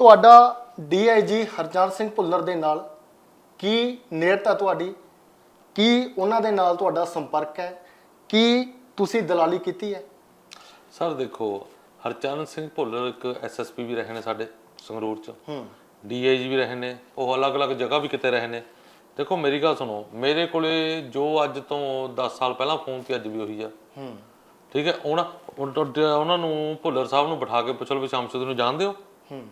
ਤੁਹਾਡਾ ਡੀਆਈਜੀ ਹਰਚਰਨ ਸਿੰਘ ਭੁੱਲਰ ਦੇ ਨਾਲ ਕੀ ਨੇੜਤਾ ਤੁਹਾਡੀ? ਕੀ ਉਹਨਾਂ ਦੇ ਨਾਲ ਤੁਹਾਡਾ ਸੰਪਰਕ ਹੈ? ਕੀ ਤੁਸੀਂ ਦਲਾਲੀ ਕੀਤੀ ਹੈ? ਸਰ ਦੇਖੋ ਹਰਚਰਨ ਸਿੰਘ ਭੁੱਲਰ ਇੱਕ ਐਸਐਸਪੀ ਵੀ ਰਹੇ ਨੇ ਸਾਡੇ ਸੰਗਰੂਰ ਚ। ਹੂੰ। ਡੀਆਈਜੀ ਵੀ ਰਹੇ ਨੇ ਉਹ ਅਲੱਗ-ਅਲੱਗ ਜਗ੍ਹਾ ਵੀ ਕਿਤੇ ਰਹੇ ਨੇ। ਦੇਖੋ ਮੇਰੀ ਗੱਲ ਸੁਣੋ ਮੇਰੇ ਕੋਲੇ ਜੋ ਅੱਜ ਤੋਂ 10 ਸਾਲ ਪਹਿਲਾਂ ਫੋਨ ਤੇ ਅੱਜ ਵੀ ਉਹੀ ਆ। ਹੂੰ। ਠੀਕ ਹੈ ਉਹਨਾਂ ਉਹਨਾਂ ਨੂੰ ਭੁੱਲਰ ਸਾਹਿਬ ਨੂੰ ਬਿਠਾ ਕੇ ਪੁੱਛ ਲਓ ਵੀ ਸ਼ਮਸ਼ਦ ਨੂੰ ਜਾਣਦੇ ਹੋ? ਹੂੰ।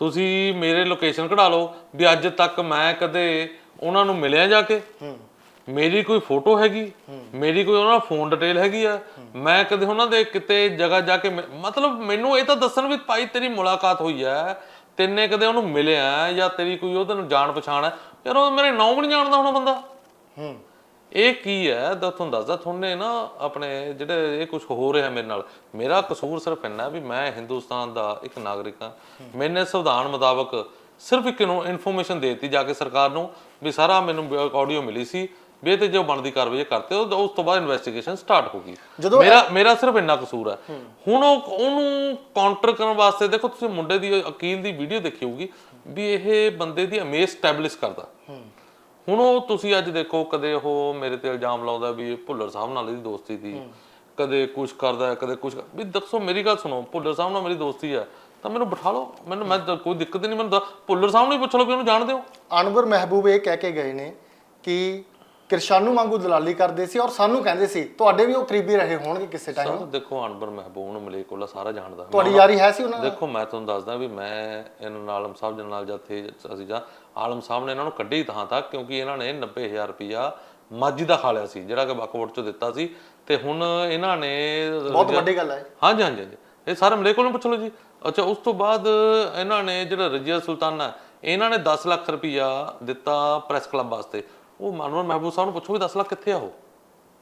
ਤੁਸੀਂ ਮੇਰੇ ਲੋਕੇਸ਼ਨ ਕਢਾ ਲਓ ਵੀ ਅੱਜ ਤੱਕ ਮੈਂ ਕਦੇ ਉਹਨਾਂ ਨੂੰ ਮਿਲਿਆ ਜਾ ਕੇ। ਮੇਰੀ ਕੋਈ ਫੋਟੋ ਹੈਗੀ ਮੇਰੀ ਕੋਈ ਉਹਨਾਂ ਫੋਨ ਡਿਟੇਲ ਹੈਗੀ ਆ। ਮੈਂ ਕਦੇ ਉਹਨਾਂ ਦੇ ਕਿਤੇ ਜਗ੍ਹਾ ਜਾ ਕੇ ਮਤਲਬ ਮੈਨੂੰ ਇਹ ਤਾਂ ਦੱਸਣ ਵੀ ਭਾਈ ਤੇਰੀ ਮੁਲਾਕਾਤ ਹੋਈ ਹੈ ਤਿੰਨੇ ਕਦੇ ਉਹਨੂੰ ਮਿਲਿਆ ਜਾਂ ਤੇਰੀ ਕੋਈ ਉਹਦੇ ਨੂੰ ਜਾਣ ਪਛਾਣ ਹੈ ਯਾਰ ਉਹ ਮੇਰੇ ਨਾਮ ਵੀ ਨਹੀਂ ਜਾਣਦਾ ਹੋਣਾ ਬੰਦਾ। ਹੂੰ। ਇਹ ਕੀ ਹੈ? ਦਾ ਤੁਹਾਨੂੰ ਦੱਸਦਾ ਤੁਹਾਨੇ ਨਾ ਆਪਣੇ ਜਿਹੜੇ ਇਹ ਕੁਝ ਹੋ ਰਿਹਾ ਮੇਰੇ ਨਾਲ ਮੇਰਾ ਕਸੂਰ ਸਿਰਫ ਇੰਨਾ ਵੀ ਮੈਂ ਹਿੰਦੁਸਤਾਨ ਦਾ ਇੱਕ ਨਾਗਰਿਕ ਹਾਂ। ਮੈਨੇ ਸੰਵਿਧਾਨ ਮੁਤਾਬਕ ਸਿਰਫ ਇੱਕ ਨੂੰ ਇਨਫੋਰਮੇਸ਼ਨ ਦੇਤੀ ਜਾ ਕੇ ਸਰਕਾਰ ਨੂੰ ਵੀ ਸਾਰਾ ਮੈਨੂੰ ਆਡੀਓ ਮਿਲੀ ਸੀ ਵੀ ਤੇ ਜੋ ਬਣਦੀ ਕਾਰਵਾਈ ਕਰਤੇ ਉਹ- ਉਸ ਤੋਂ ਬਾਅਦ ਇਨਵੈਸਟੀਗੇਸ਼ਨ ਸਟਾਰਟ ਹੋ ਗਈ। ਮੇਰਾ ਮੇਰਾ ਸਿਰਫ ਇੰਨਾ ਕਸੂਰ ਹੈ। ਹੁਣ ਉਹ ਉਹਨੂੰ ਕਾਊਂਟਰ ਕਰਨ ਵਾਸਤੇ ਦੇਖੋ ਤੁਸੀਂ ਮੁੰਡੇ ਦੀ ਵਕੀਲ ਦੀ ਵੀਡੀਓ ਦੇਖੀ ਹੋਊਗੀ ਵੀ ਇਹ ਬੰਦੇ ਦੀ ਇਮੇਜ ਸਟੈਬਲਿਸ਼ ਕਰਦਾ। ਹੁਣ ਉਹ ਤੁਸੀਂ ਅੱਜ ਦੇਖੋ ਕਦੇ ਉਹ ਮੇਰੇ ਤੇ ਇਲਜ਼ਾਮ ਲਾਉਂਦਾ ਵੀ ਇਹ ਭੁੱਲਰ ਸਾਹਿਬ ਨਾਲ ਇਹਦੀ ਦੋਸਤੀ ਸੀ। ਕਦੇ ਕੁਝ ਕਰਦਾ ਕਦੇ ਕੁਝ ਵੀ ਦੱਸੋ ਮੇਰੀ ਗੱਲ ਸੁਣੋ ਭੁੱਲਰ ਸਾਹਿਬ ਨਾਲ ਮੇਰੀ ਦੋਸਤੀ ਹੈ ਤਾਂ ਮੈਨੂੰ ਬਿਠਾ ਲਓ। ਮੈਨੂੰ ਮੈਂ ਕੋਈ ਦਿੱਕਤ ਨਹੀਂ ਮੈਨੂੰ ਭੁੱਲਰ ਸਾਹਿਬ ਨੂੰ ਹੀ ਪੁੱਛ ਲਓ ਵੀ ਉਹਨੂੰ ਜਾਣਦੇ ਹੋ। ਅਨਵਰ ਮਹਿਬੂਬ ਇਹ ਕਹਿ ਕੇ ਗਏ ਨੇ ਕਿ ਕਿਰਸ਼ਾਨੂ ਵਾਂਗੂ ਦਲਾਲੀ ਕਰਦੇ ਸੀ ਔਰ ਸਾਨੂੰ ਕਹਿੰਦੇ ਸੀ ਤੁਹਾਡੇ ਵੀ ਉਹ ਕਰੀਬੀ ਰਹੇ ਹੋਣਗੇ ਕਿਸੇ ਟਾਈਮ ਸਰ ਦੇਖੋ ਅਨਬਰ ਮਹਿਬੂਬ ਨੂੰ ਮਲੇਕੁਲਾ ਸਾਰਾ ਜਾਣਦਾ। ਤੁਹਾਡੀ ਯਾਰੀ ਹੈ ਸੀ ਉਹਨਾਂ ਨਾਲ? ਦੇਖੋ ਮੈਂ ਤੁਹਾਨੂੰ ਦੱਸਦਾ ਵੀ ਮੈਂ ਇਹਨਾਂ ਨਾਲ ਆਲਮ ਸਾਹਿਬ ਦੇ ਨਾਲ ਜਦ ਥੇ ਅਸੀਂ ਜਾਂ ਆਲਮ ਸਾਹਿਬ ਨੇ ਇਹਨਾਂ ਨੂੰ ਕੱਢੀ ਤਾਂ ਤੱਕ ਕਿਉਂਕਿ ਇਹਨਾਂ ਨੇ 90000 ਰੁਪਇਆ ਮਾਜੀ ਦਾ ਖਾ ਲਿਆ ਸੀ ਜਿਹੜਾ ਕਿ ਵਕਫੋਰਡ ਚੋਂ ਦਿੱਤਾ ਸੀ। ਤੇ ਹੁਣ ਇਹਨਾਂ ਨੇ ਬਹੁਤ ਵੱਡੀ ਗੱਲ ਹੈ। ਹਾਂਜੀ ਹਾਂਜੀ ਇਹ ਸਾਰੇ ਮਲੇਕੁਲ ਨੂੰ ਪੁੱਛ ਲਓ ਜੀ। ਅੱਛਾ ਉਸ ਤੋਂ ਬਾਅਦ ਇਹਨਾਂ ਨੇ ਜਿਹੜਾ ਰਜੀਆ ਸੁਲਤਾਨਾ ਇਹਨਾਂ ਨੇ 10 ਲੱਖ ਰੁਪਇਆ ਦਿੱਤਾ ਪ੍ਰੈਸ ਕਲੱਬ ਵਾਸਤੇ। ਉਹ ਮਾਨਵਰ ਮਹਿਬੂਬ ਸਾਹਿਬ ਨੂੰ ਪੁੱਛੋ ਵੀ 10 ਲੱਖ ਕਿੱਥੇ ਆ ਉਹ?